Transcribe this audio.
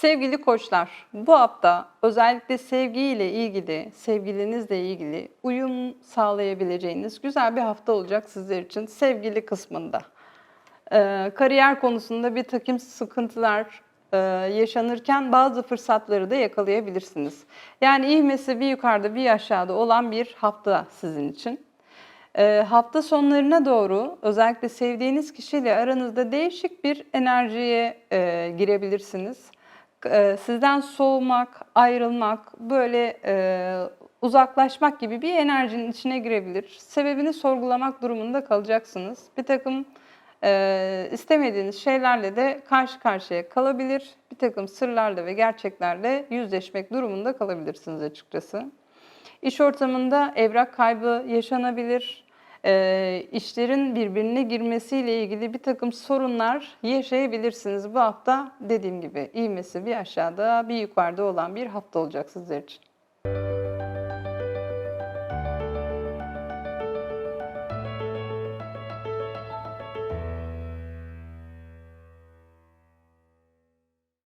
Sevgili koçlar, bu hafta özellikle sevgiyle ilgili, sevgilinizle ilgili uyum sağlayabileceğiniz güzel bir hafta olacak sizler için sevgili kısmında. Ee, kariyer konusunda bir takım sıkıntılar e, yaşanırken bazı fırsatları da yakalayabilirsiniz. Yani ivmesi bir yukarıda bir aşağıda olan bir hafta sizin için. Ee, hafta sonlarına doğru özellikle sevdiğiniz kişiyle aranızda değişik bir enerjiye e, girebilirsiniz. E, sizden soğumak, ayrılmak, böyle e, uzaklaşmak gibi bir enerjinin içine girebilir. Sebebini sorgulamak durumunda kalacaksınız. Bir takım e, istemediğiniz şeylerle de karşı karşıya kalabilir. Bir takım sırlarla ve gerçeklerle yüzleşmek durumunda kalabilirsiniz açıkçası. İş ortamında evrak kaybı yaşanabilir. Ee, işlerin birbirine girmesiyle ilgili bir takım sorunlar yaşayabilirsiniz. Bu hafta dediğim gibi ivmesi bir aşağıda bir yukarıda olan bir hafta olacak sizler için.